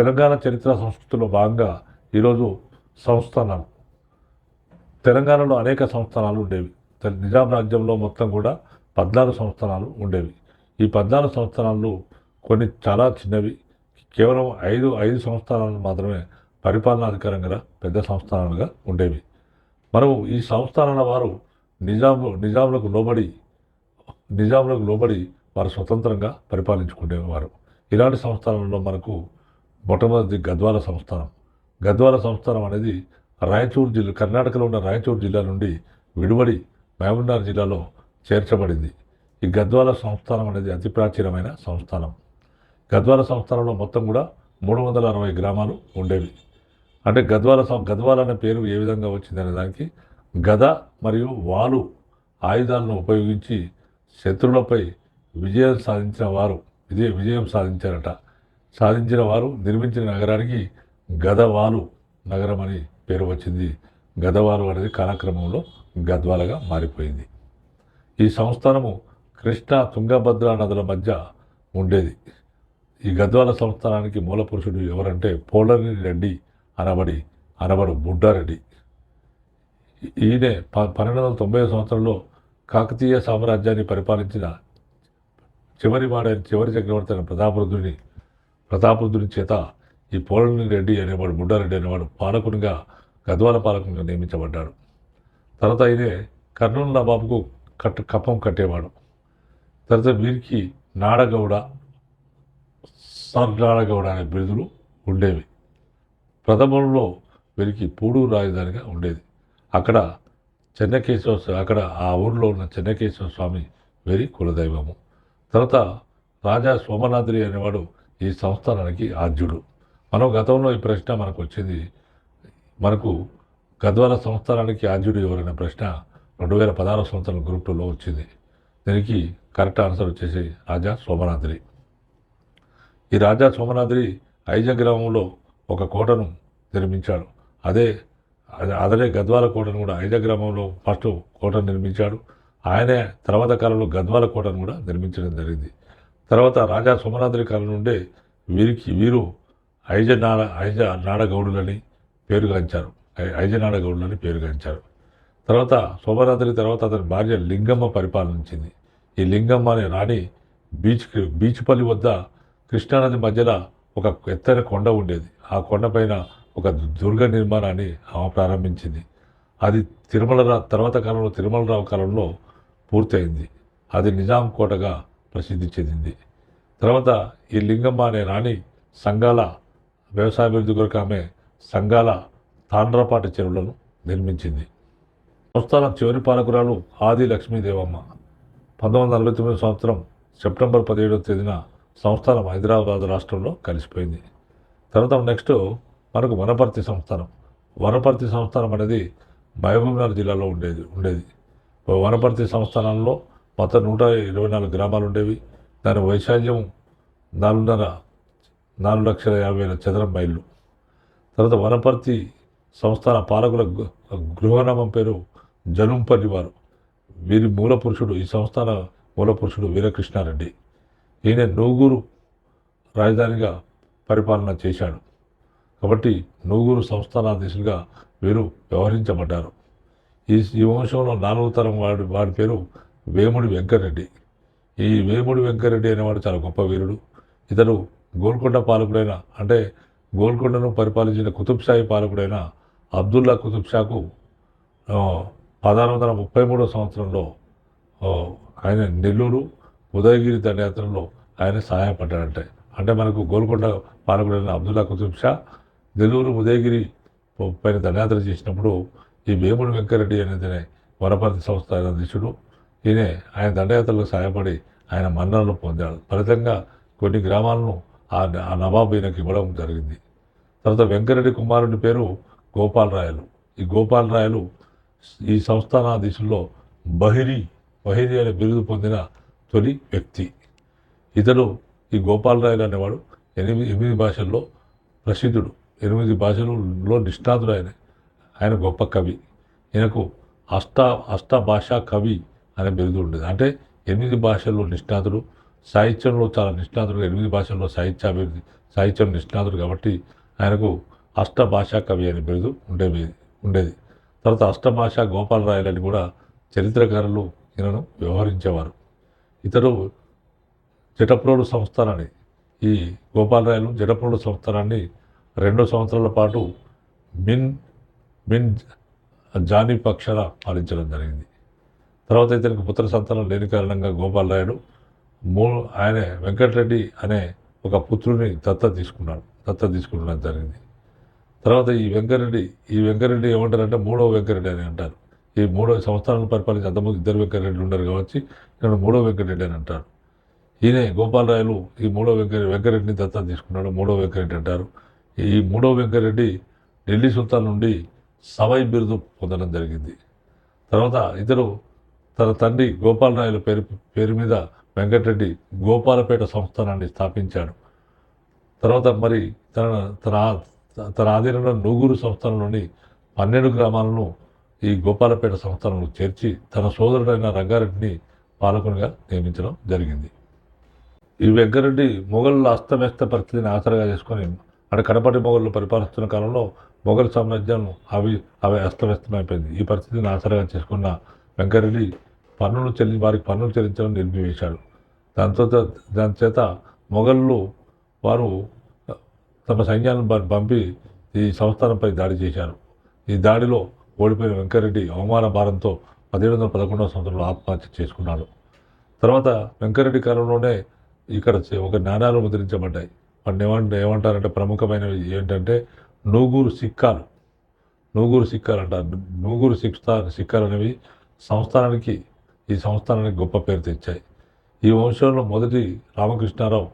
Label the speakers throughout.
Speaker 1: తెలంగాణ చరిత్ర సంస్కృతిలో భాగంగా ఈరోజు సంస్థానాలు. తెలంగాణలో అనేక సంస్థానాలు ఉండేవి. నిజాం రాజ్యంలో మొత్తం కూడా పద్నాలుగు సంస్థానాలు ఉండేవి. ఈ పద్నాలుగు సంస్థానాలు కొన్ని చాలా చిన్నవి. కేవలం ఐదు ఐదు సంస్థానాలు మాత్రమే పరిపాలనాధికారంగా పెద్ద సంస్థానాలుగా ఉండేవి. మనము ఈ సంస్థానాల వారు నిజాం నిజాములకు లోబడి నిజాములకు లోబడి వారు స్వతంత్రంగా పరిపాలించుకునేవారు. ఇలాంటి సంస్థానంలో మనకు మొట్టమొదటి గద్వాల సంస్థానం. గద్వాల సంస్థానం అనేది రాయచూరు జిల్లా కర్ణాటకలో ఉన్న రాయచూరు జిల్లా నుండి విడుబడి మహబూబ్నగర్ జిల్లాలో చేర్చబడింది. ఈ గద్వాల సంస్థానం అనేది అతి ప్రాచీనమైన సంస్థానం. గద్వాల సంస్థానంలో మొత్తం కూడా మూడు వందల అరవై గ్రామాలు ఉండేవి. అంటే గద్వాల సం- గద్వాల అనే పేరు ఏ విధంగా వచ్చిందనే దానికి గద మరియు వాలు ఆయుధాలను ఉపయోగించి శత్రువులపై విజయం సాధించిన వారు. ఇదే విజయం సాధించారట. సాధించిన వారు నిర్మించిన నగరానికి గదవాలు నగరం అని పేరు వచ్చింది. గదవాలు అనేది కాలక్రమంలో గద్వాలగా మారిపోయింది. ఈ సంస్థానము కృష్ణా తుంగభద్ర నదుల మధ్య ఉండేది. ఈ గద్వాల సంస్థానానికి మూల పురుషుడు ఎవరంటే పోలరి రెడ్డి అనబడి అనబడు బుడ్డారెడ్డి. ఈయనే ప పన్నెండు వందల తొంభై సంవత్సరంలో కాకతీయ సామ్రాజ్యాన్ని పరిపాలించిన చివరి వాడైన చివరి చక్రవర్తి అయిన ప్రతాపరుద్రుని ప్రతాపరుద్రుని చేత ఈ పోలని రెడ్డి అనేవాడు బుడ్డారెడ్డి అనేవాడు పాలకునిగా గద్వాల పాలకునిగా నియమించబడ్డాడు. తర్వాత ఆయనే కర్నూలు నవాబుకు కట్ కప్పం కట్టేవాడు. తర్వాత వీరికి నాడగౌడ సర్నాడగౌడ అనే బిరుదులు ఉండేవి. ప్రథమంలో వీరికి పూడూరు రాజధానిగా ఉండేది. అక్కడ చెన్నకేశ్వర స్వామి అక్కడ ఆ ఊరిలో ఉన్న చెన్నకేశ్వర స్వామి వీరి కులదైవము. తర్వాత రాజా సోమనాద్రి అనేవాడు ఈ సంస్థానానికి ఆద్యుడు మనం గతంలో ఈ ప్రశ్న మనకు వచ్చింది మనకు గద్వాల సంస్థానానికి ఆద్యుడు ఎవరనే ప్రశ్న రెండు వేల పదహారు సంవత్సరం గ్రూప్ టూలో వచ్చింది. దీనికి కరెక్ట్ ఆన్సర్ వచ్చేసి రాజా సోమనాద్రి. ఈ రాజా సోమనాద్రి ఐజ గ్రామంలో ఒక కోటను నిర్మించాడు. అదే అదనే గద్వాల కోటను కూడా ఐజ గ్రామంలో ఫస్ట్ కోటను నిర్మించాడు. ఆయనే తర్వాత కాలంలో గద్వాల కోటను కూడా నిర్మించడం జరిగింది. తర్వాత రాజా సోమనాద్రి కాలం నుండే వీరికి వీరు ఐజనాడ ఐజ నాడగౌడులని పేరుగాంచారు. ఐజనాడగౌడులని పేరుగాంచారు. తర్వాత సోమనాద్రి తర్వాత అతని భార్య లింగమ్మ పరిపాలించింది. ఈ లింగమ్మ అనే రాణి బీచ్ బీచ్పల్లి వద్ద కృష్ణానది మధ్యలో ఒక ఎత్తైన కొండ ఉండేది. ఆ కొండపైన ఒక దుర్గ నిర్మాణాన్ని ఆమె ప్రారంభించింది. అది తిరుమల రా- తర్వాత కాలంలో తిరుమలరావు కాలంలో పూర్తయింది. అది నిజాం కోటగా ప్రసిద్ధి చెందింది తర్వాత ఈ లింగమ్మ అనే రాణి సంఘాల వ్యవసాయాభివృద్ధి కొరకు ఆమె సంఘాల తాండ్రపాటి చెరువులను నిర్మించింది. సంస్థానం చివరి పాలకురాలు ఆది లక్ష్మీదేవమ్మ. పంతొమ్మిది వందల నలభై తొమ్మిది సంవత్సరం సెప్టెంబర్ పదిహేడవ తేదీన సంస్థానం హైదరాబాద్ రాష్ట్రంలో కలిసిపోయింది. తర్వాత నెక్స్ట్ మనకు వనపర్తి సంస్థానం. వనపర్తి సంస్థానం అనేది మహబూబ్నగర్ జిల్లాలో ఉండేది ఉండేది. వనపర్తి సంస్థానంలో మొత్తం నూట ఇరవై నాలుగు గ్రామాలు ఉండేవి. దాని వైశాల్యం నాలుగున్నర నాలుగు లక్షల యాభై వేల చదరం మైళ్ళు. తర్వాత వనపర్తి సంస్థాన పాలకుల గృహనామం పేరు జనుంపల్లి వారు. వీరి మూల పురుషుడు ఈ సంస్థాన మూల పురుషుడు వీరకృష్ణారెడ్డి. ఈయన నూగూరు రాజధానిగా పరిపాలన చేశాడు. కాబట్టి నూగూరు సంస్థానాధీశులుగా వీరు వ్యవహరించబడ్డారు. ఈ ఈ వంశంలో నాలుగో తరం వాడి వాడి పేరు వేముడి వెంకరెడ్డి. ఈ వేముడి వెంకరెడ్డి అనేవాడు చాలా గొప్ప వీరుడు. ఇతడు గోల్కొండ పాలకుడైన అంటే గోల్కొండను పరిపాలించిన కుతుబ్షాహి పాలకుడైన అబ్దుల్లా కుతుబ్షాకు పదహారు వందల ముప్పై మూడో సంవత్సరంలో ఆయన నెల్లూరు ఉదయగిరి దండయాత్రలో ఆయన సహాయపడ్డాడంటే. అంటే మనకు గోల్కొండ పాలకుడైన అబ్దుల్లా కుతుబ్ షా నెల్లూరు ఉదయగిరి పైన దండయాత్ర చేసినప్పుడు ఈ వేముడు వెంకరెడ్డి అనేది వనపర్తి సంస్థ అధ్యక్షుడు. ఈయన ఆయన దండయాత్రలకు సహాయపడి ఆయన మన్ననలు పొందాడు. ఫలితంగా కొన్ని గ్రామాలను ఆ ఆ నవాబు ఈయనకు ఇవ్వడం జరిగింది. తర్వాత వెంకరెడ్డి కుమారుడి పేరు గోపాలరాయలు. ఈ గోపాలరాయలు ఈ సంస్థానాధీశుల్లో బహిరి బహిరి అనే బిరుదు పొందిన తొలి వ్యక్తి. ఇతడు ఈ గోపాలరాయలు అనేవాడు ఎనిమిది ఎనిమిది భాషల్లో ప్రసిద్ధుడు. ఎనిమిది భాషలలో నిష్ణాతుడు ఆయన. ఆయన గొప్ప కవి. ఈయనకు అష్ట అష్ట భాషా కవి అనే బిరుదు ఉండేది అంటే ఎనిమిది భాషల్లో నిష్ణాతుడు సాహిత్యంలో చాలా నిష్ణాతుడు ఎనిమిది భాషల్లో సాహిత్యాభివృద్ధి సాహిత్యం నిష్ణాతుడు కాబట్టి ఆయనకు అష్టభాషా కవి అనే బిరుదు ఉండేవి ఉండేది. తర్వాత అష్టభాషా గోపాలరాయలని కూడా చరిత్రకారులు ఈయనను వ్యవహరించేవారు. ఇతడు జటప్రోడు సంస్థానాన్ని ఈ గోపాలరాయలు జటప్రోడు సంస్థానాన్ని రెండు సంవత్సరాల పాటు మిన్ మిన్ జానీ పక్షర పాలించడం జరిగింది. తర్వాత ఇతనికి పుత్ర సంతానం లేని కారణంగా గోపాలరాయుడు మూ ఆయన వెంకటరెడ్డి అనే ఒక పుత్రుని దత్త తీసుకున్నాడు. దత్త తీసుకునడం జరిగింది. తర్వాత ఈ వెంకరెడ్డి ఈ వెంకరెడ్డి ఏమంటారంటే మూడవ వెంకరెడ్డి అని అంటారు. ఈ మూడవ సంవత్సరాలను పరిపాలించి అంతకుముందు ఇద్దరు వెంకరెడ్డి ఉన్నారు కాబట్టి ఇక్కడ మూడవ వెంకరెడ్డి అని అంటారు. ఈయనే గోపాలరాయలు ఈ మూడో వెంకరెడ్డి వెంకరెడ్డిని దత్తా తీసుకున్నాడు. మూడో వెంకరెడ్డి అంటారు. ఈ మూడో వెంకరెడ్డి ఢిల్లీ సుల్తాన్ నుండి సవై బిరుదు పొందడం జరిగింది. తర్వాత ఇతరు తన తండ్రి గోపాలరాయల పేరు పేరు మీద వెంకటరెడ్డి గోపాలపేట సంస్థానాన్ని స్థాపించాడు. తర్వాత మరి తన తన తన ఆధీనంలో నూగూరు సంస్థానంలోని పన్నెండు గ్రామాలను ఈ గోపాలపేట సంస్థానంలో చేర్చి తన సోదరుడైన రంగారెడ్డిని పాలకునిగా నియమించడం జరిగింది. ఈ వెంకరెడ్డి మొఘల్ అస్తవ్యస్త పరిస్థితిని ఆసరాగా చేసుకొని అక్కడ కడపటి మొఘళ్ళు పరిపాలిస్తున్న కాలంలో మొఘల్ సామ్రాజ్యం అవి అవి అస్తవ్యస్తమైపోయింది. ఈ పరిస్థితిని ఆసరాగా చేసుకున్న వెంకరెడ్డి పన్నులు చెల్లి వారికి పన్నులు చెల్లించడం నిలిపివేశాడు దాంతో దాని చేత మొఘళ్ళు వారు తమ సైన్యాలను పంపి ఈ సంస్థానంపై దాడి చేశారు. ఈ దాడిలో ఓడిపోయిన వెంకరెడ్డి అవమాన భారంతో పదిహేడు వందల పదకొండవ సంవత్సరంలో ఆత్మహత్య చేసుకున్నాడు. తర్వాత వెంకరెడ్డి కాలంలోనే ఇక్కడ ఒక నాణాలు ముద్రించబడ్డాయి. వాటిని ఏమంట ఏమంటారంటే ప్రముఖమైనవి ఏంటంటే నూగూరు సిక్కాలు. నూగూరు సిక్కాలు అంటారు నూగూరు సిక్స్తా సిక్కాలు అనేవి సంస్థానానికి ఈ సంస్థానానికి గొప్ప పేరు తెచ్చాయి. ఈ వంశంలో మొదటి రామకృష్ణారావు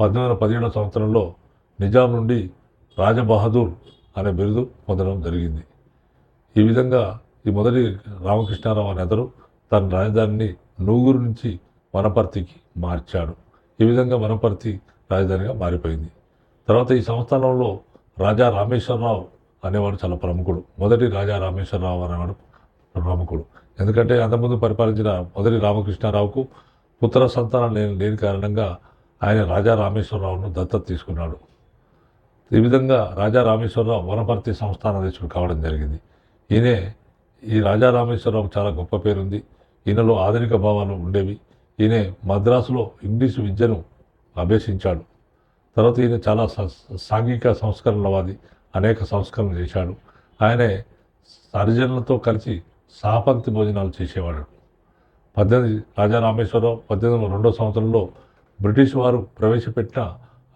Speaker 1: పద్దెనిమిది వందల పదిహేడవ సంవత్సరంలో నిజాం నుండి రాజబహదూర్ అనే బిరుదు పొందడం జరిగింది. ఈ విధంగా ఈ మొదటి రామకృష్ణారావు అనే అతను తన రాజధానిని నూగురు నుంచి వనపర్తికి మార్చాడు. ఈ విధంగా వనపర్తి రాజధానిగా మారిపోయింది. తర్వాత ఈ సంస్థానంలో రాజా రామేశ్వరరావు అనేవాడు చాలా ప్రముఖుడు. మొదటి రాజా రామేశ్వరరావు అనేవాడు ప్రముఖుడు. ఎందుకంటే అంతకుముందు పరిపాలించిన మొదటి రామకృష్ణారావుకు పుత్ర సంతానం లేని లేని కారణంగా ఆయన రాజా రామేశ్వరరావును దత్తత తీసుకున్నాడు. ఈ విధంగా రాజా రామేశ్వరరావు వనపర్తి సంస్థానాధీశుడు కావడం జరిగింది. ఈయనే ఈ రాజా రామేశ్వరరావు చాలా గొప్ప పేరుంది. ఈయనలో ఆధునిక భావాలు ఉండేవి. ఈయన మద్రాసులో ఇంగ్లీషు విద్యను అభ్యసించాడు. తర్వాత ఈయన చాలా సాంఘిక సంస్కరణలవాది అనేక సంస్కరణలు చేశాడు. ఆయనే హరిజనులతో కలిసి సాపంక్తి భోజనాలు చేసేవాడు. పద్దెనిమిది రాజా రామేశ్వరరావు పద్దెనిమిది రెండో సంవత్సరంలో బ్రిటిష్ వారు ప్రవేశపెట్టిన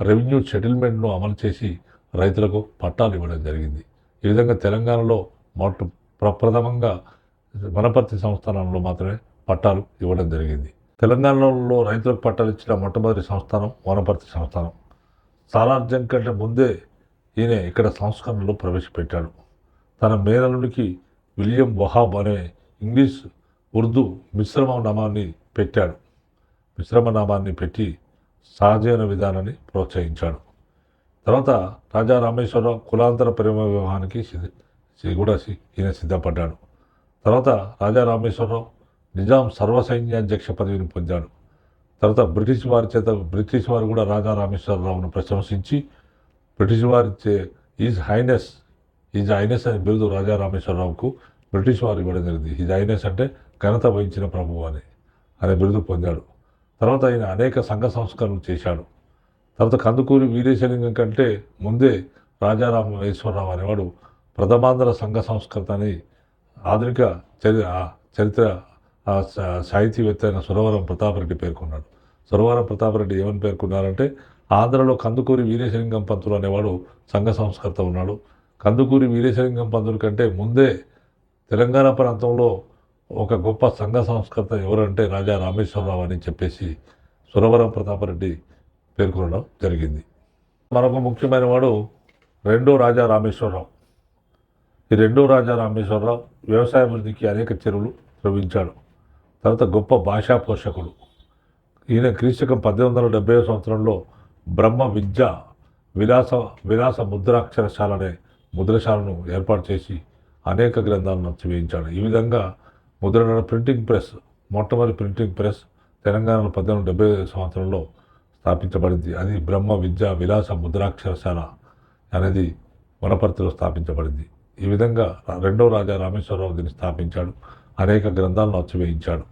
Speaker 1: రెవెన్యూ సెటిల్మెంట్ను అమలు చేసి రైతులకు పట్టాలు ఇవ్వడం జరిగింది. ఈ విధంగా తెలంగాణలో మొట్ట ప్రప్రథమంగా వనపర్తి సంస్థానంలో మాత్రమే పట్టాలు ఇవ్వడం జరిగింది. తెలంగాణలో రైతులకు పట్టాలు ఇచ్చిన మొట్టమొదటి సంస్థానం వనపర్తి సంస్థానం. సాలార్జంగ్ కంటే ముందే ఈయన ఇక్కడ సంస్కరణలు ప్రవేశపెట్టాడు. తన మేనలుడికి విలియం వహాబ్ అనే ఇంగ్లీష్ ఉర్దూ మిశ్రమ నామాన్ని పెట్టాడు. మిశ్రమ నామాన్ని పెట్టి సహజైన విధానాన్ని ప్రోత్సహించాడు. తర్వాత రాజా రామేశ్వరరావు కులాంతర ప్రేమ వివాహానికి కూడా ఈయన సిద్ధపడ్డాడు. తర్వాత రాజా రామేశ్వరరావు నిజాం సర్వసైన్యాధ్యక్ష పదవిని పొందాడు. తర్వాత బ్రిటిష్ వారి చేత బ్రిటిష్ వారు కూడా రాజా రామేశ్వరరావును ప్రశంసించి బ్రిటిష్ వారి చే ఈజ్ హైనెస్ ఈజ్ హైనెస్ అనే బిరుదు రాజా రామేశ్వరరావుకు బ్రిటిష్ వారు ఇవ్వడం జరిగింది. ఈజ్ ఐనెస్ అంటే ఘనత వహించిన ప్రభువు అని. అనే బిరుదు పొందాడు. తర్వాత ఆయన అనేక సంఘ సంస్కరణలు చేశాడు. తర్వాత కందుకూరి వీరేశలింగం కంటే ముందే రాజారామేశ్వరరావు అనేవాడు ప్రథమాంధ్ర సంఘ సంస్కృత అని ఆధునిక చరి చరిత్ర సా- సాహితీవేత్త అయిన సురవరం ప్రతాపరెడ్డి పేర్కొన్నాడు. సురవరం ప్రతాపరెడ్డి ఏమని పేర్కొన్నారంటే ఆంధ్రలో కందుకూరి వీరేశలింగం పంతులు అనేవాడు సంఘ సంస్కర్త ఉన్నాడు. కందుకూరి వీరేశలింగం పంతులు కంటే ముందే తెలంగాణ ప్రాంతంలో ఒక గొప్ప సంఘ సంస్కర్త ఎవరంటే రాజా రామేశ్వరరావు అని చెప్పేసి సురవరం ప్రతాపరెడ్డి పేర్కొనడం జరిగింది. మరొక ముఖ్యమైన వాడు రెండో రాజా రామేశ్వరరావు. ఈ రెండో రాజా రామేశ్వరరావు వ్యవసాయ అభివృద్ధికి అనేక చెరువులు త్రవ్వించాడు తర్వాత గొప్ప భాషా పోషకుడు. ఈయన క్రీస్తకం పద్దెనిమిది వందల డెబ్బై సంవత్సరంలో బ్రహ్మ విద్య విలాస విలాస ముద్రాక్షరశాల అనే ముద్రశాలను ఏర్పాటు చేసి అనేక గ్రంథాలను వేయించాడు ఈ విధంగా ముద్రణ ప్రింటింగ్ ప్రెస్ మొట్టమొదటి ప్రింటింగ్ ప్రెస్ తెలంగాణలో పద్దెనిమిది డెబ్బై సంవత్సరంలో స్థాపించబడింది. అది బ్రహ్మ విద్య విలాస ముద్రాక్షరశాల అనేది వనపర్తిలో స్థాపించబడింది. ఈ విధంగా రెండో రాజా రామేశ్వరరావు దీన్ని స్థాపించాడు. అనేక గ్రంథాలను అచ్చివేయించాడు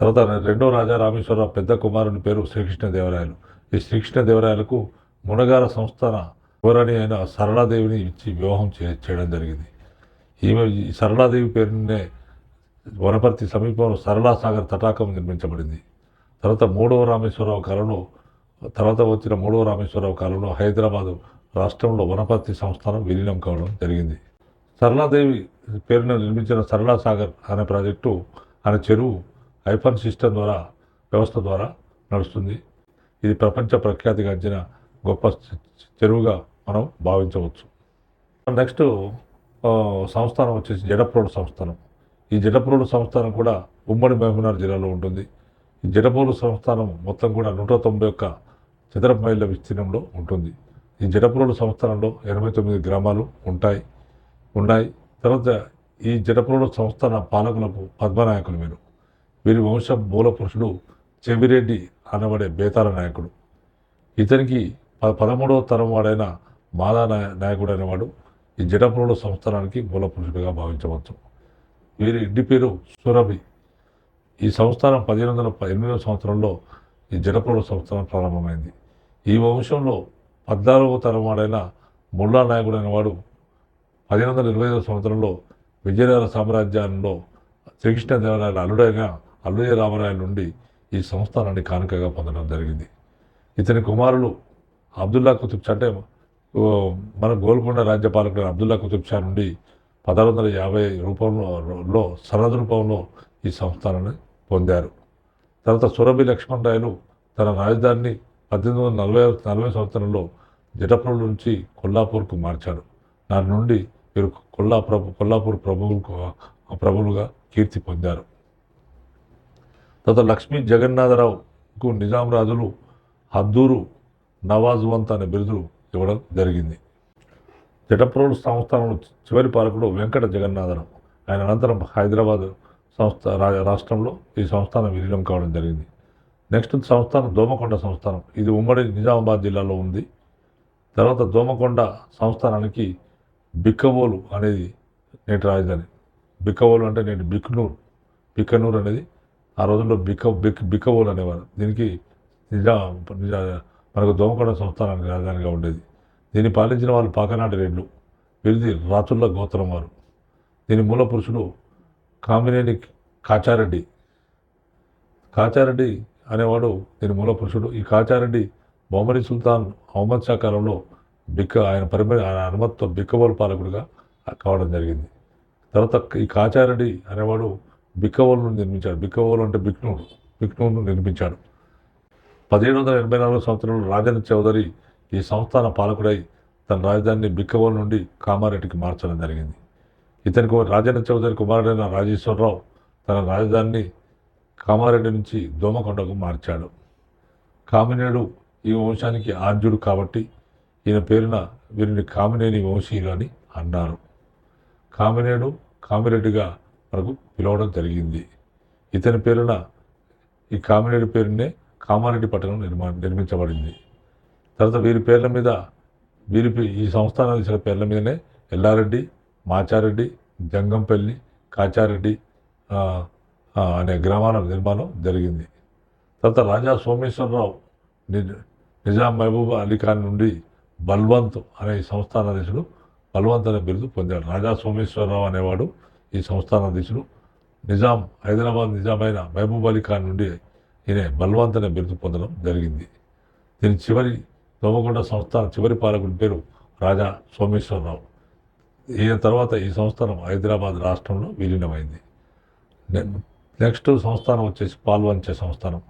Speaker 1: తర్వాత రెండో రాజా రామేశ్వరరావు పెద్ద కుమారుని పేరు శ్రీకృష్ణదేవరాయలు. ఈ శ్రీకృష్ణదేవరాయలకు మునగార సంస్థాన యువరాణి అయిన సరళాదేవిని ఇచ్చి వివాహం చే చేయడం జరిగింది. ఈమె ఈ సరళాదేవి పేరునే వనపర్తి సమీపంలో సరళాసాగర్ తటాకం నిర్మించబడింది. తర్వాత మూడవ రామేశ్వరరావు కాలంలో తర్వాత వచ్చిన మూడవ రామేశ్వరరావు కాలంలో హైదరాబాదు రాష్ట్రంలో వనపర్తి సంస్థానం విలీనం కావడం జరిగింది. సరళాదేవి పేరున నిర్మించిన సరళాసాగర్ అనే ప్రాజెక్టు అనే చెరువు ఐఫన్ సిస్టమ్ ద్వారా వ్యవస్థ ద్వారా నడుస్తుంది. ఇది ప్రపంచ ప్రఖ్యాతిగాంచిన గొప్ప చెరువుగా మనం భావించవచ్చు. నెక్స్ట్ సంస్థానం వచ్చేసి జడప్రోడు సంస్థానం. ఈ జడప్రోడు సంస్థానం కూడా ఉమ్మడి మహబూబ్నగర్ జిల్లాలో ఉంటుంది. ఈ జడప్రోడు సంస్థానం మొత్తం కూడా నూట తొంభై ఒక్క చదరపు మైళ్ళ విస్తీర్ణంలో ఉంటుంది. ఈ జడప్రోడు సంస్థానంలో ఎనభై తొమ్మిది గ్రామాలు ఉంటాయి. ఉన్నాయి. తర్వాత ఈ జడప్రోడు సంస్థాన పాలకులకు పద్మనాయకులు వీరు. వీరి వంశం మూల పురుషుడు చెవిరెడ్డి అనబడే బేతాల నాయకుడు. ఇతనికి ప పదమూడవ తరం వాడైన మాదా నాయ నాయకుడు అనేవాడు. ఈ జడప్రోడు సంస్థానానికి మూల పురుషుడిగా భావించవచ్చు. వీరి ఇంటి పేరు సురభి. ఈ సంస్థానం పదిహేను వందల ప- ఎనిమిదవ సంవత్సరంలో ఈ జడప్రోడు సంస్థానం ప్రారంభమైంది. ఈ వంశంలో పద్నాలుగవ తరం వాడైన ముల్లా నాయకుడు అనేవాడు పదిహేను వందల ఇరవై ఐదవ సంవత్సరంలో విజయనగర సామ్రాజ్యంలో శ్రీకృష్ణదేవరాయల అల్లుడైన అల్లుయ్య రామరాయల నుండి ఈ సంస్థానాన్ని కానుకగా పొందడం జరిగింది. ఇతని కుమారులు అబ్దుల్లా కుతుబ్ చట్టే మన గోల్కొండ రాజ్యపాలకుడు అబ్దుల్లా కుతుబ్ షా నుండి పదహారు వందల యాభై రూపంలో సనద్ రూపంలో ఈ సంస్థానాన్ని పొందారు. తర్వాత సురభి లక్ష్మణ్ రాయలు తన రాజధానిని పద్దెనిమిది వందల నలభై నలభై సంవత్సరంలో జటప్రోలు నుంచి కొల్లాపూర్కు మార్చాడు. దాని నుండి వీరు కొల్లా ప్రభు కొల్లాపూర్ ప్రభువులకు ప్రభువులుగా కీర్తి పొందారు. తర్వాత లక్ష్మీ జగన్నాథరావుకు నిజాం రాజులు హద్దూరు నవాజువంత్ అనే బిరుదులు ఇవ్వడం జరిగింది. జటప్రోలు సంస్థానంలో చివరి పాలకుడు వెంకట జగన్నాథరావు ఆయన అనంతరం హైదరాబాద్ సంస్థ రా- రాష్ట్రంలో ఈ సంస్థానం విలీనం కావడం జరిగింది. నెక్స్ట్ సంస్థానం దోమకొండ సంస్థానం. ఇది ఉమ్మడి నిజామాబాద్ జిల్లాలో ఉంది. తర్వాత దోమకొండ సంస్థానానికి బిక్కవోలు అనేది నేటి రాజధాని. బిక్కవోలు అంటే నేటి బిక్నూర్. బిక్కనూర్ అనేది ఆ రోజుల్లో బిక్క బిక్ బిక్కవోలు అనేవారు. దీనికి నిజా నిజా మనకు దోమకొండ సంస్థానానికి రాజధానిగా ఉండేది. దీన్ని పాలించిన వాళ్ళు పాకనాటి రెడ్లు వీరిది రాతుళ్ళ గోత్రం వారు. దీని మూల పురుషుడు కామినేని కాచారెడ్డి. కాచారెడ్డి అనేవాడు దీని మూల పురుషుడు. ఈ కాచారెడ్డి బొమ్మరి సుల్తాన్ అహ్మద్ షా కాలంలో బిక్క ఆయన పరిమ ఆయన అనుమతితో బిక్కబోలు పాలకుడిగా కావడం జరిగింది. తర్వాత ఈ కాచారెడ్డి అనేవాడు బిక్కవోలును నిర్మించాడు. బిక్కవోలు అంటే బిక్నూరు బిక్నూరును నిర్మించాడు. పదిహేడు వందల ఎనభై నాలుగు సంవత్సరంలో రాజన్ చౌదరి ఈ సంస్థాన పాలకుడై తన రాజధానిని బిక్కవోల్ నుండి కామారెడ్డికి మార్చడం జరిగింది. ఇతనికి రాజేంద్ర చౌదరి కుమారుడైన రాజేశ్వరరావు తన రాజధానిని కామారెడ్డి నుంచి దోమకొండకు మార్చాడు. కామినేడు ఈ వంశానికి ఆర్జుడు కాబట్టి ఈయన పేరున వీరిని కామినేని వంశీయులు అని అన్నారు. కామినేడు కామిరెడ్డిగా మనకు పిలవడం జరిగింది. ఇతని పేరున ఈ కామినేడు పేరునే కామారెడ్డి పట్టణం నిర్మా నిర్మించబడింది. తర్వాత వీరి పేర్ల మీద వీరి పే- ఈ సంస్థానాలు పేర్ల మీదనే ఎల్లారెడ్డి మాచారెడ్డి జంగంపల్లి కాచారెడ్డి అనే గ్రామాల నిర్మాణం జరిగింది. తర్వాత రాజా సోమేశ్వరరావు ని- నిజాం మహబూబ్ అలీ ఖాన్ నుండి బల్వంత్ అనే సంస్థానాధీశుడు బల్వంత్ అనే బిరుదు పొందాడు. రాజా సోమేశ్వరరావు అనేవాడు ఈ సంస్థానాధీశుడు నిజాం హైదరాబాద్ నిజామైన మహబూబ్ అలీ ఖాన్ నుండి ఈయన బల్వంత్ బిరుదు పొందడం జరిగింది. దీని చివరి తోమగొండ సంస్థాన చివరి పాలకుడి పేరు రాజా సోమేశ్వరరావు. ఈయన తర్వాత ఈ సంస్థానం హైదరాబాద్ రాష్ట్రంలో విలీనమైంది. నె- నెక్స్ట్ సంస్థానం వచ్చేసి పాల్వంచ సంస్థానం.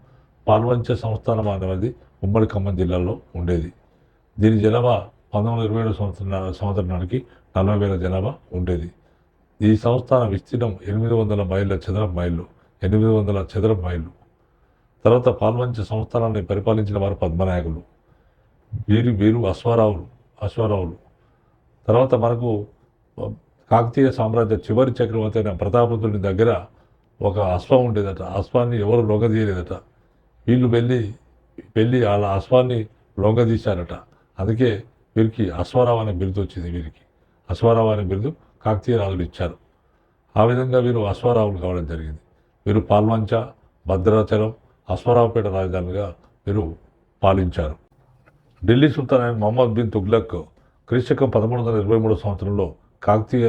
Speaker 1: పాల్వంచ సంస్థానం అనేది ఉమ్మడి ఖమ్మం జిల్లాలో ఉండేది. దీని జనాభా పంతొమ్మిది వందల ఇరవై ఏడు సంవత్సరం సంవత్సరం నాటికి నలభై వేల జనాభా ఉండేది. ఈ సంస్థాన విస్తీర్ణం ఎనిమిది వందల మైళ్ళ చదరపు మైళ్ళు ఎనిమిది వందల చదరపు మైళ్ళు. తర్వాత పాల్వంచ సంస్థానాన్ని పరిపాలించిన వారు పద్మనాయకులు. వీరు వీరు అశ్వారావులు అశ్వారావులు. తర్వాత మనకు కాకతీయ సామ్రాజ్య చివరి చక్రవర్తి అయిన ప్రతాపరుద్రుని దగ్గర ఒక అశ్వం ఉండేదట. అశ్వాన్ని ఎవరు లొంగదీయలేదట. వీళ్ళు వెళ్ళి వెళ్ళి వాళ్ళ అశ్వాన్ని లొంగదీశారట. అందుకే వీరికి అశ్వారావు అనే బిరుదు వచ్చింది వీరికి. అశ్వారావు అనే బిరుదు కాకతీయ రాజులు ఇచ్చారు. ఆ విధంగా వీరు అశ్వారావులు కావడం జరిగింది. వీరు పాల్వంచ భద్రాచలం అశ్వారావుపేట రాజధానిగా వీరు పాలించారు. ఢిల్లీ సుల్తాన్ అయిన మహమ్మద్ బిన్ తుగ్లక్ క్రీశకం పదమూడు వందల ఇరవై మూడు సంవత్సరంలో కాకతీయ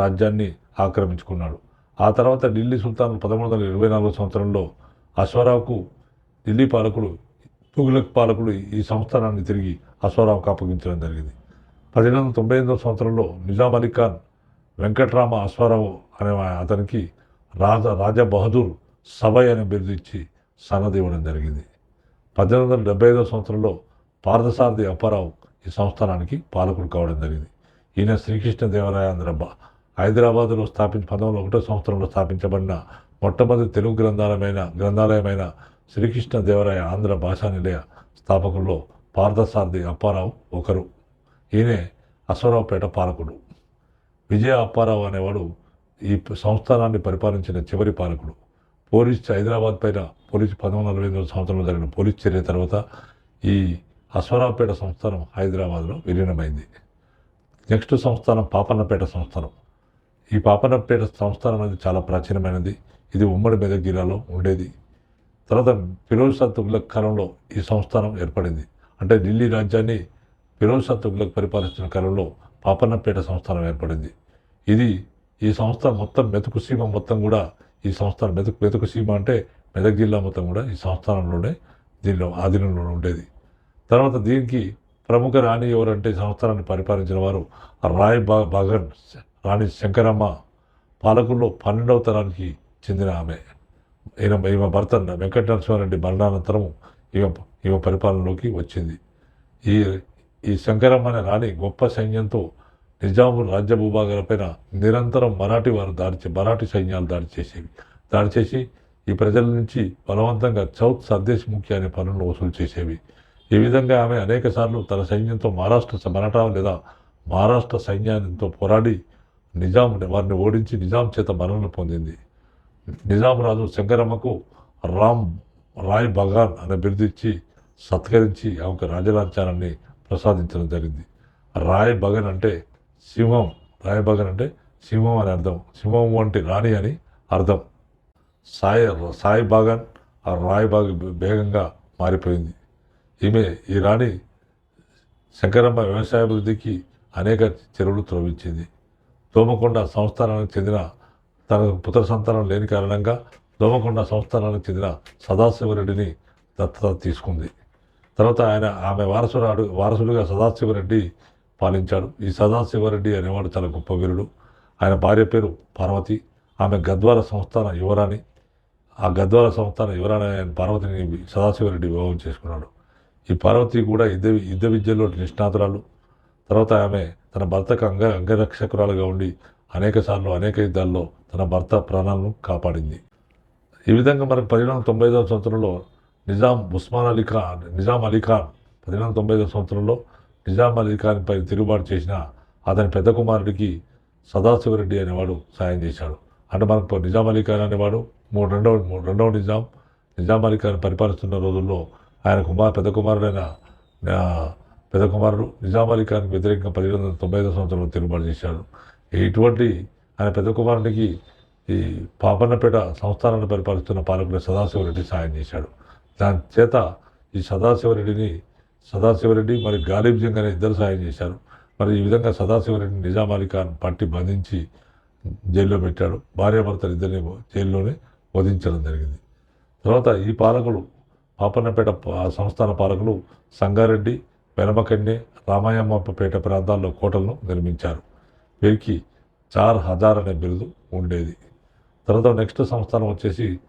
Speaker 1: రాజ్యాన్ని ఆక్రమించుకున్నాడు. ఆ తర్వాత ఢిల్లీ సుల్తాన్ పదమూడు వందల ఇరవై నాలుగు సంవత్సరంలో అశ్వరావుకు ఢిల్లీ పాలకుడు తుగ్లక్ పాలకుడు ఈ సంస్థానాన్ని తిరిగి అశ్వరావుకు అప్పగించడం జరిగింది. పదిహేను వందల తొంభై ఎనిమిదవ సంవత్సరంలో నిజాం అలీ ఖాన్ వెంకట్రామ అశ్వారావు అనే అతనికి రాజా రాజా బహదూర్ సభయ్ అనే బిరుదు ఇచ్చి సన్నది ఇవ్వడం జరిగింది. పద్దెనిమిది వందల డెబ్బై ఐదవ సంవత్సరంలో పార్థసారథి అప్పారావు ఈ సంస్థానానికి పాలకుడు కావడం జరిగింది. ఈయన శ్రీకృష్ణ దేవరాయాంధ్ర హైదరాబాదులో స్థాపించి పంతొమ్మిది ఒకటో సంవత్సరంలో స్థాపించబడిన మొట్టమొదటి తెలుగు గ్రంథాలయమైన గ్రంథాలయమైన శ్రీకృష్ణ దేవరాయ ఆంధ్ర భాషా నిలయ స్థాపకుల్లో పార్థసారథి అప్పారావు ఒకరు. ఈయనే అశ్వరావుపేట పాలకుడు. విజయ అప్పారావు అనేవాడు ఈ సంస్థానాన్ని పరిపాలించిన చివరి పాలకుడు. పోలీస్ హైదరాబాద్ పైన పోలీసు పంతొమ్మిది వందల నలభై ఎనిమిది సంవత్సరంలో జరిగిన పోలీస్ చర్య తర్వాత ఈ అశ్వరావుపేట సంస్థానం హైదరాబాద్లో విలీనమైంది. నెక్స్ట్ సంస్థానం పాపన్నపేట సంస్థానం. ఈ పాపన్నపేట సంస్థానం అనేది చాలా ప్రాచీనమైనది. ఇది ఉమ్మడి మెదక్ జిల్లాలో ఉండేది. తర్వాత ఫిరోజ్ తుగ్లక్ కాలంలో ఈ సంస్థానం ఏర్పడింది. అంటే ఢిల్లీ రాజ్యాన్ని ఫిరోజ్ తుగ్లక్ పరిపాలిస్తున్న కాలంలో పాపన్నపేట సంస్థానం ఏర్పడింది. ఇది ఈ సంస్థ మొత్తం మెతుకు సీమ మొత్తం కూడా ఈ సంస్థానం మెదక్ మెదక్ సీమ అంటే మెదక్ జిల్లా మొత్తం కూడా ఈ సంస్థానంలోనే దీనిలో ఆధీనంలో ఉండేది. తర్వాత దీనికి ప్రముఖ రాణి ఎవరంటే సంస్థానాన్ని పరిపాలించిన వారు రాయ్ బా బాగన్ రాణి శంకరమ్మ. పాలకుల్లో పన్నెండవ తరానికి చెందిన ఆమె. ఈయన ఈమె భర్త వెంకట నరసింహారెడ్డి మరణానంతరం ఈమె ఈమె పరిపాలనలోకి వచ్చింది. ఈ ఈ శంకరమ్మ అనే రాణి గొప్ప సైన్యంతో నిజాము రాజ్య భూభాగాలపైన నిరంతరం మరాఠీ వారు దాడి మరాఠీ సైన్యాలు దాడి చేసేవి దాడి చేసి ఈ ప్రజల నుంచి బలవంతంగా చౌత్ సర్దేశ్ ముఖ్య అనే పనులను వసూలు చేసేవి. ఈ విధంగా ఆమె అనేక సార్లు తన సైన్యంతో మహారాష్ట్ర మరాఠా లేదా మహారాష్ట్ర సైన్యంతో పోరాడి నిజాం వారిని ఓడించి నిజాం చేత మరణం పొందింది. నిజాం రాజు శంకరమ్మకు రామ్ రాయ్ బగాన్ అనే బిరుదిచ్చి సత్కరించి ఆమెకు రాజలాంఛనాన్ని ప్రసాదించడం జరిగింది. రాయ్ బగన్ అంటే సింహం రాయబాగన్ అంటే సింహం అని అర్థం. సింహం వంటి రాణి అని అర్థం. సాయి సాయి బాగన్ ఆ రాయబాగ్ వేగంగా మారిపోయింది. ఈమె ఈ రాణి శంకరమ్మ వ్యవసాయాభివృద్ధికి అనేక చెరువులు త్రోవించింది దోమకొండ సంస్థానానికి చెందిన తన పుత్ర సంతానం లేని కారణంగా దోమకొండ సంస్థానానికి చెందిన సదాశివరెడ్డిని దత్తత తీసుకుంది. తర్వాత ఆయన ఆమె వారసురాడు వారసుడిగా సదాశివరెడ్డి పాలించాడు ఈ సదాశివరెడ్డి అనేవాడు చాలా గొప్ప వీరుడు. ఆయన భార్య పేరు పార్వతి. ఆమె గద్వాల సంస్థాన యువరాణి. ఆ గద్వాల సంస్థాన యువరాణి ఆయన పార్వతిని సదాశివరెడ్డి వివాహం చేసుకున్నాడు. ఈ పార్వతి కూడా యుద్ధ యుద్ధ విద్యలో నిష్ణాతురాలు. తర్వాత ఆమె తన భర్తకు అంగ అంగరక్షకురాలుగా ఉండి అనేక సార్లు అనేక యుద్ధాల్లో తన భర్త ప్రాణాలను కాపాడింది. ఈ విధంగా మనకు పదిహేను తొంభై ఐదవ సంవత్సరంలో నిజాం ఉస్మాన్ అలీ ఖాన్ నిజాం అలీ ఖాన్ పదిహేను తొంభై ఐదవ సంవత్సరంలో నిజాం అలీ ఖాన్పై తిరుగుబాటు చేసిన అతని పెద్ద కుమారుడికి సదాశివరెడ్డి అనేవాడు సాయం చేశాడు. అంటే మనకు నిజాం అలీ ఖాన్ అనేవాడు మూడు రెండవ మూడు రెండవ నిజాం నిజాం అలీ ఖాన్ పరిపాలిస్తున్న రోజుల్లో ఆయన కుమార్ పెద్ద కుమారుడైన పెద్ద కుమారుడు నిజాం అలీ ఖాన్ వ్యతిరేకంగా పదిహేను వందల తొంభై ఐదో సంవత్సరంలో తిరుగుబాటు చేశాడు. ఇటువంటి ఆయన పెద్ద కుమారునికి ఈ పాపన్నపేట సంస్థానాన్ని పరిపాలిస్తున్న పాలకుడు సదాశివరెడ్డి సాయం చేశాడు. దాని చేత ఈ సదాశివరెడ్డిని సదాశివరెడ్డి మరి గాలిబ్ సింగ్ అనే ఇద్దరు సాయం చేశారు. మరి ఈ విధంగా సదాశివరెడ్డి నిజాం అలీ ఖాన్ పట్టి బంధించి జైల్లో పెట్టాడు. భార్యాభర్తలు ఇద్దరిని జైల్లోనే వధించడం జరిగింది. తర్వాత ఈ పాలకులు పాపన్నపేట సంస్థాన పాలకులు సంగారెడ్డి వెనమకన్నే రామాయమ్మపేట ప్రాంతాల్లో కోటలను నిర్మించారు. వీరికి చార్ హజార్ అనే బిరుదు ఉండేది. తర్వాత నెక్స్ట్ సంస్థానం వచ్చేసి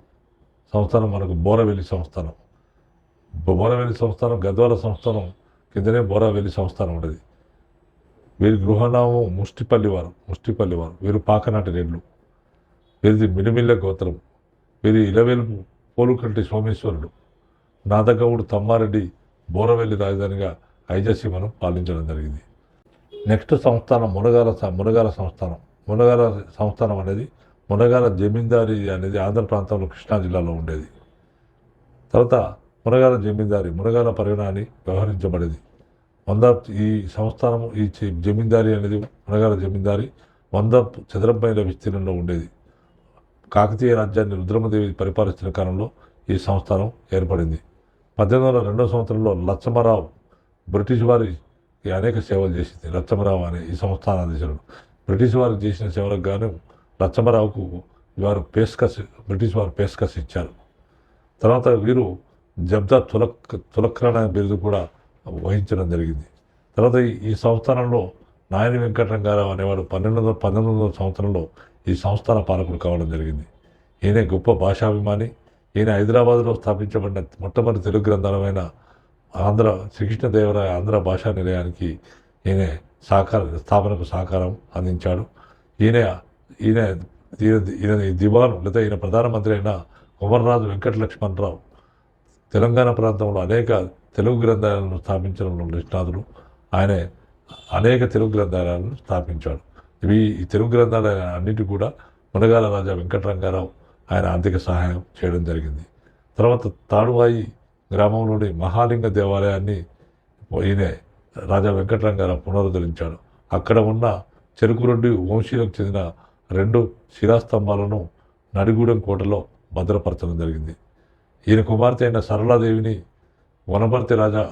Speaker 1: సంస్థానం మనకు బోరవెల్లి సంస్థానం. బో- బోరవెల్లి సంస్థానం గద్వాల సంస్థానం కిందనే బోరావెల్లి సంస్థానం ఉండేది. వీరి గృహనామం ముష్టిపల్లి వారు ముష్టిపల్లి వారు వీరు పాకనాటి రెడ్లు. వీరిది మిడిమిల్ల గోత్రం. వీరి ఇలవేలుపు పోలుకంటి సోమేశ్వరుడు. నాదగౌడు తమ్మారెడ్డి బోరవెల్లి రాజధానిగా ఐజసీమను పాలించడం జరిగింది. నెక్స్ట్ సంస్థానం మునగాల మునగాల సంస్థానం. మునగాల సంస్థానం అనేది మునగాల జమీందారి అనేది ఆంధ్ర ప్రాంతంలో కృష్ణా జిల్లాలో ఉండేది. తర్వాత మునగాల జమీందారి మునగాల పరిగణాన్ని వ్యవహరించబడేది. వంద ఈ సంస్థానము ఈ జమీందారి అనేది మునగాల జమీందారి వంద చదరంపైన విస్తీర్ణంలో ఉండేది. కాకతీయ రాజ్యాన్ని రుద్రమదేవి పరిపాలిస్తున్న కాలంలో ఈ సంస్థానం ఏర్పడింది. పద్దెనిమిది వందల రెండవ సంవత్సరంలో లచ్చమరావు బ్రిటిష్ వారి అనేక సేవలు చేసింది. లచ్చమరావు అనే ఈ సంస్థానాధీశుడు బ్రిటిష్ వారు చేసిన సేవలకు గాను లచ్చమరావుకు వారు పేస్కస్ బ్రిటిష్ వారు పేస్కస్ ఇచ్చారు. తర్వాత వీరు జబ్దా తులక్ తులక్రాన్ బిరుదు కూడా వహించడం జరిగింది. తర్వాత ఈ- సంస్థానంలో నాయని వెంకటరంగారావు అనేవాడు పన్నెండు వందల పంతొమ్మిది వందల సంవత్సరంలో ఈ సంస్థాన పాలకుడు కావడం జరిగింది. ఈయన గొప్ప భాషాభిమాని ఈయన హైదరాబాద్లో స్థాపించబడిన మొట్టమొదటి తెలుగు గ్రంథాలమైన ఆంధ్ర శ్రీకృష్ణదేవరాయ ఆంధ్ర భాషా నిలయానికి ఈయన సహకార స్థాపనకు సహకారం అందించాడు. ఈయన ఈయన ఈయన ఈయన ఈ దివాను లేదా ఈయన ప్రధానమంత్రి అయిన కుమర్రాజు వెంకట లక్ష్మణరావు తెలంగాణ ప్రాంతంలో అనేక తెలుగు గ్రంథాలను స్థాపించడంలో నిష్ణాతులు. ఆయన అనేక తెలుగు గ్రంథాలయాలను స్థాపించాడు. ఇవి ఈ తెలుగు గ్రంథాల అన్నిటి కూడా మునగాల రాజా వెంకటరంగారావు ఆయన ఆర్థిక సహాయం చేయడం జరిగింది. తర్వాత తాడువాయి గ్రామంలోని మహాలింగ దేవాలయాన్ని ఈయన రాజా వెంకటరంగారావు పునరుద్ధరించాడు. అక్కడ ఉన్న చెరుకురెడ్డి వంశీలకు చెందిన రెండు శిలాస్తంభాలను నడిగూడెం కోటలో భద్రపరచడం జరిగింది. ఈయన కుమార్తె అయిన సరళాదేవిని వనపర్తి రాజా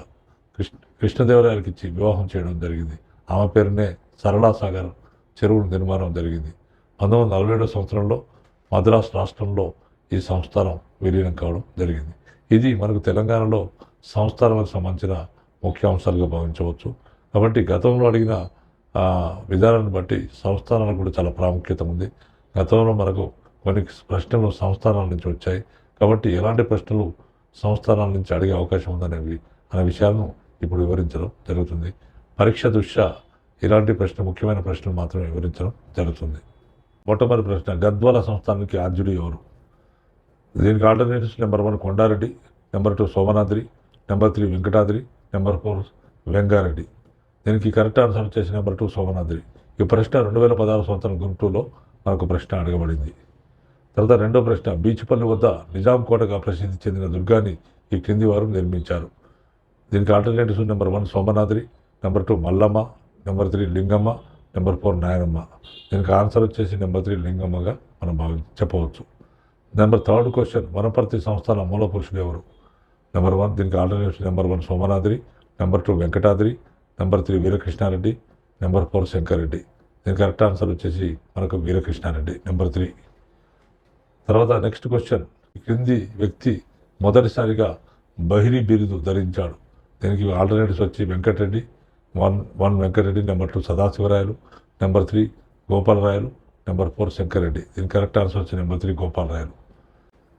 Speaker 1: కృష్ణ కృష్ణదేవరాయలకి ఇచ్చి వివాహం చేయడం జరిగింది. ఆమె పేరునే సరళాసాగర్ చెరువు నిర్మాణం జరిగింది. పంతొమ్మిది వందల నలభై ఏడవ సంవత్సరంలో మద్రాసు రాష్ట్రంలో ఈ సంస్థానం విలీనం కావడం జరిగింది. ఇది మనకు తెలంగాణలో సంస్థానాలకు సంబంధించిన ముఖ్య అంశాలుగా భావించవచ్చు. కాబట్టి గతంలో అడిగిన విధానాన్ని బట్టి సంస్థానాలకు కూడా చాలా ప్రాముఖ్యత ఉంది. గతంలో మనకు కొన్ని ప్రశ్నలు సంస్థానాల నుంచి వచ్చాయి. కాబట్టి ఎలాంటి ప్రశ్నలు సంస్థానాల నుంచి అడిగే అవకాశం ఉందనేవి అనే విషయాలను ఇప్పుడు వివరించడం జరుగుతుంది. పరీక్ష దృష్ట్యా ఇలాంటి ప్రశ్న ముఖ్యమైన ప్రశ్నలు మాత్రమే వివరించడం జరుగుతుంది. మొట్టమొదటి ప్రశ్న గద్వాల సంస్థానానికి ఆద్యుడు ఎవరు? దీనికి alternatives number one Kondareddy number two Somanadri number three Venkatadri number four Vengareddy. దీనికి కరెక్ట్ ఆన్సర్ వచ్చేసి నెంబర్ టూ సోమనాద్రి. ఈ ప్రశ్న రెండు వేల పదహారు సంవత్సరం గుంటూరులో మనకు ప్రశ్న అడగబడింది. తర్వాత రెండో ప్రశ్న బీచ్పల్లి వద్ద నిజాం కోటగా ప్రసిద్ధి చెందిన దుర్గాన్ని ఈ క్రింది వారు నిర్మించారు. దీనికి alternatives number one Somanadri number two Mallamma number three Lingamma number four Nayanamma దీనికి ఆన్సర్ వచ్చేసి నెంబర్ త్రీ లింగమ్మగా మనం భావి చెప్పవచ్చు. నెంబర్ థర్డ్ క్వశ్చన్ వనపర్తి సంస్థాన మూల పురుషుడు ఎవరు? నెంబర్ వన్ దీనికి alternatives number one Somanadri number two Venkatadri number three Veerakrishnareddy number four Shankareddy. దీని కరెక్ట్ ఆన్సర్ వచ్చేసి మనకు వీరకృష్ణారెడ్డి నెంబర్ త్రీ తర్వాత నెక్స్ట్ క్వశ్చన్ క్రింది వ్యక్తి మొదటిసారిగా బహిరీ బిరుదు ధరించాడు. దీనికి ఆల్టర్నేటివ్స్ వచ్చి Venkatareddy one one Venkatareddy number two Sadasivarayalu number three Gopalarayalu number four Shankareddy. దీని కరెక్ట్ ఆన్సర్ వచ్చి number three Gopalarayalu.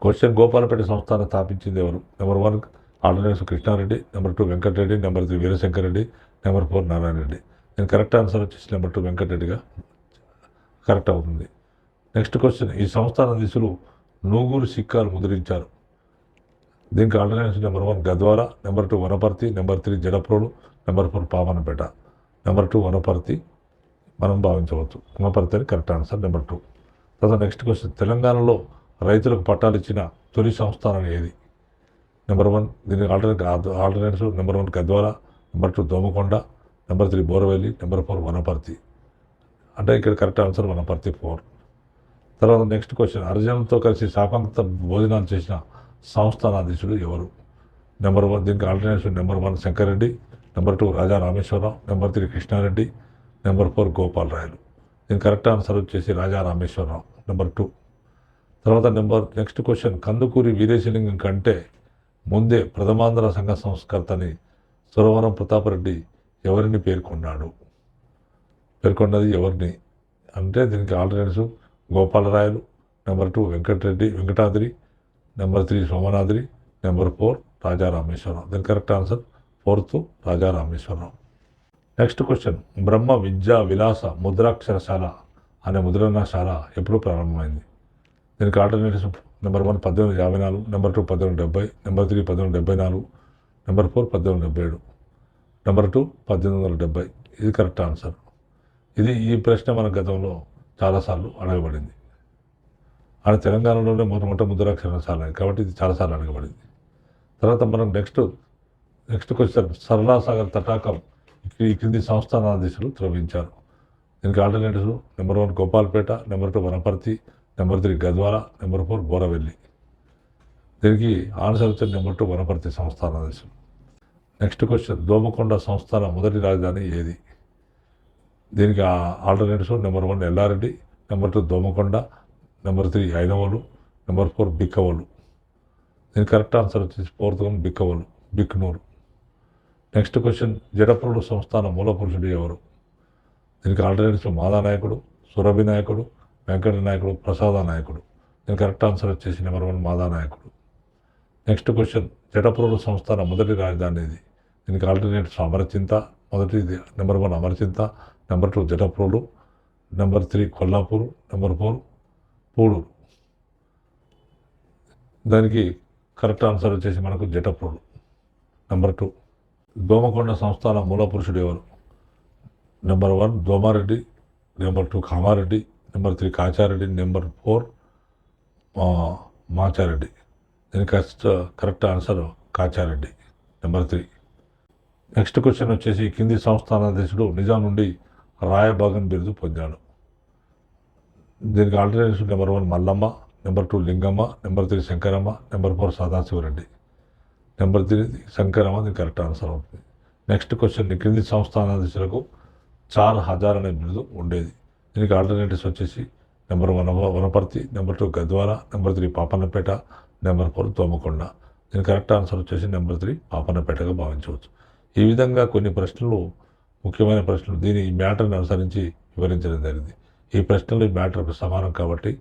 Speaker 1: Question Gopalapeta సంస్థానం స్థాపించింది ఎవరు? Number one alternatives Krishnareddy number two Venkatareddy number three Veerashankareddy number four Narayana Reddy దీని correct answer వచ్చేసి number two వెంకటరెడ్డిగా correct అవుతుంది. Next question. ఈ సంస్థాన దిశలో నూగురు సిక్కాలు ముద్రించారు. దీనికి alternation number one గద్వారా number two Wanaparthy number three జడప్రోలు number four పావనపేట. Number two Wanaparthy మనం భావించవచ్చు. వనపర్తి అని కరెక్ట్ ఆన్సర్ నెంబర్ టూ. తర్వాత నెక్స్ట్ క్వశ్చన్. తెలంగాణలో రైతులకు పట్టాలు ఇచ్చిన తొలి సంస్థానం ఏది? నెంబర్ వన్ దీనికి alternate alternatives number one Gadwal number two Domakonda number three Boravelli number four Wanaparthy. అంటే ఇక్కడ కరెక్ట్ ఆన్సర్ వనపర్తి ఫోర్. తర్వాత నెక్స్ట్ క్వశ్చన్. అర్జునంతో కలిసి శాపంత భోజనాలు చేసిన సంస్థానాధీశుడు ఎవరు? నెంబర్ వన్ దీనికి alternation number one Shankareddy number two Raja Rameshwararao number three Krishnareddy number four Gopal Rayalu. దీని కరెక్ట్ ఆన్సర్ వచ్చేసి రాజా రామేశ్వరరావు నెంబర్ టూ తర్వాత number next question Kandukuri Veeresalingam కంటే ముందే ప్రథమాంధ్ర సంఘ సంస్కర్తని సురవరం ప్రతాపరెడ్డి ఎవరిని పేర్కొన్నాడు? పేర్కొన్నది ఎవరిని? అంటే దీనికి alternation Gopalarayalu number two Venkatareddy Venkatadri number three Somanadri number four Raja Rameshwararao దీని correct answer fourth Raja Rameshwararao next question Brahma Vidya Vilasa Mudraksharashala అనే ముద్రణశాల ఎప్పుడు ప్రారంభమైంది? దీనికి ఆల్టర్నేటివ్స్ నెంబర్ వన్ పద్దెనిమిది యాభై నాలుగు నెంబర్ టూ పద్దెనిమిది డెబ్బై నెంబర్ త్రీ పద్దెనిమిది డెబ్బై నాలుగు నెంబర్ ఫోర్ పద్దెనిమిది డెబ్బై ఏడు నెంబర్ టూ పద్దెనిమిది వందల డెబ్బై. ఇది కరెక్ట్ ఆన్సర్ ఇది ఈ ప్రశ్న మన గతంలో చాలాసార్లు అడగబడింది. ఆయన తెలంగాణలోనే మొట్టమొదటి ముద్రాక్షరశాల కాబట్టి ఇది చాలాసార్లు అడగబడింది. తర్వాత మనం నెక్స్ట్ నెక్స్ట్ క్వశ్చన్ సరళాసాగర్ తటాకం ఈ క్రింది సంస్థానాధీశులు త్రవించారు. దీనికి alternatives number one Gopalpet number two Wanaparthy number three Gadwal number four Boravelli. దీనికి ఆన్సర్ వచ్చిన నెంబర్ టూ వనపర్తి సంస్థానాధీశం నెక్స్ట్ క్వశ్చన్ దోమకొండ సంస్థాన మొదటి రాజధాని ఏది? దీనికి alternatives number one Yellareddy number two Domakonda number three ఐదవలు number four బిక్కవలు. దీని కరెక్ట్ ఆన్సర్ వచ్చేసి fourth one Bikkavolu Biknur. Next question జడప్రుడు సంస్థాన మూల పురుషుడు ఎవరు? దీనికి ఆల్టర్నేటివ్స్ మాదా నాయకుడు సురభి నాయకుడు వెంకట నాయకుడు ప్రసాద నాయకుడు. దీని కరెక్ట్ ఆన్సర్ వచ్చేసి నెంబర్ వన్ మాదా నాయకుడు నెక్స్ట్ క్వశ్చన్ జడప్రుడు సంస్థాన మొదటి రాజధాని ఇది దీనికి ఆల్టర్నేటివ్స్ అమరచింత మొదటిది number one Amarachinta number two Jataprolu number three Kollapur number four Pudur. దానికి కరెక్ట్ ఆన్సర్ వచ్చేసి మనకు జటప్రోలు. Number two. దోమకొండ సంస్థాన మూలపురుషుడు ఎవరు? Number one Domareddy number two Kamareddy number three Kachareddy number four Machareddy. దీనికి correct correct answer Kachareddy number three. Next question వచ్చేసి కింది సంస్థానాధీశుడు నిజాం నుండి రాయబాగన్ బిరుదు పొందాడు. దీనికి alternative number one Mallamma number two Lingamma number three Shankaramma number four Sadashivareddy. Number three Shankaramma దీనికి correct answer అవుతుంది. నెక్స్ట్ క్వశ్చన్ క్రింది సంస్థానాధీశులకు చార్ హజార్ అనే బిరుదు ఉండేది. దీనికి ఆల్టర్నేటివ్స్ వచ్చేసి number one Wanaparthy number two Gadwal number three Papannapet number four Domakonda దీని కరెక్ట్ ఆన్సర్ వచ్చేసి నెంబర్ త్రీ పాపన్నపేటగా భావించవచ్చు. ఈ విధంగా కొన్ని ప్రశ్నలు ముఖ్యమైన ప్రశ్నలు. దీని ఈ మ్యాటర్ని అనుసరించి వివరించడం జరిగింది. ఈ ప్రశ్నలు ఈ మ్యాటర్ సమానం కాబట్టి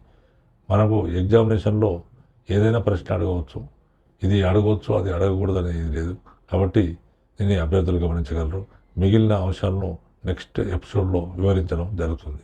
Speaker 1: మనకు ఎగ్జామినేషన్లో ఏదైనా ప్రశ్న అడగవచ్చు. ఇది అడగవచ్చు అది అడగకూడదు అనేది లేదు. కాబట్టి దీన్ని అభ్యర్థులు గమనించగలరు. మిగిలిన అంశాలను నెక్స్ట్ ఎపిసోడ్లో వివరించడం జరుగుతుంది.